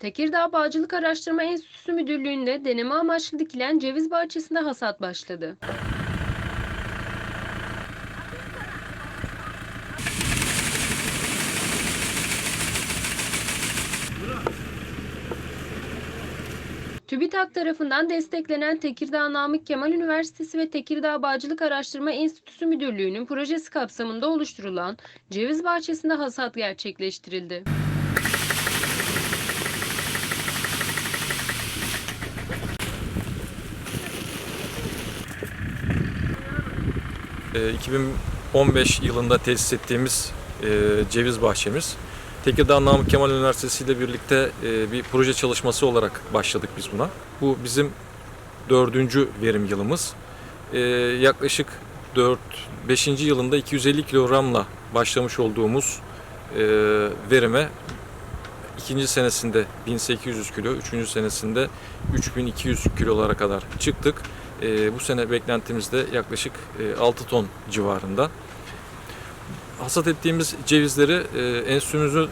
Tekirdağ Bağcılık Araştırma Enstitüsü Müdürlüğü'nde deneme amaçlı dikilen ceviz bahçesinde hasat başladı. TÜBİTAK tarafından desteklenen Tekirdağ Namık Kemal Üniversitesi ve Tekirdağ Bağcılık Araştırma Enstitüsü Müdürlüğü'nün projesi kapsamında oluşturulan ceviz bahçesinde hasat gerçekleştirildi. E, 2015 yılında tesis ettiğimiz e, ceviz bahçemiz. Tekirdağ Namık Kemal Üniversitesi ile birlikte e, bir proje çalışması olarak başladık biz buna. Bu bizim dördüncü verim yılımız. E, yaklaşık 4-5. yılında 250 kilogramla başlamış olduğumuz e, verime ikinci senesinde 1800 kilo, üçüncü senesinde 3200 kilolara kadar çıktık. Bu sene beklentimiz de yaklaşık e, 6 ton civarında. Hasat ettiğimiz cevizleri e, enstitümüzün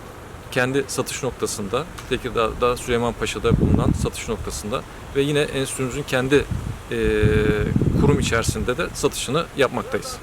kendi satış noktasında, Tekirdağ'da Süleymanpaşa'da bulunan satış noktasında ve yine enstitümüzün kendi e, kurum içerisinde de satışını yapmaktayız.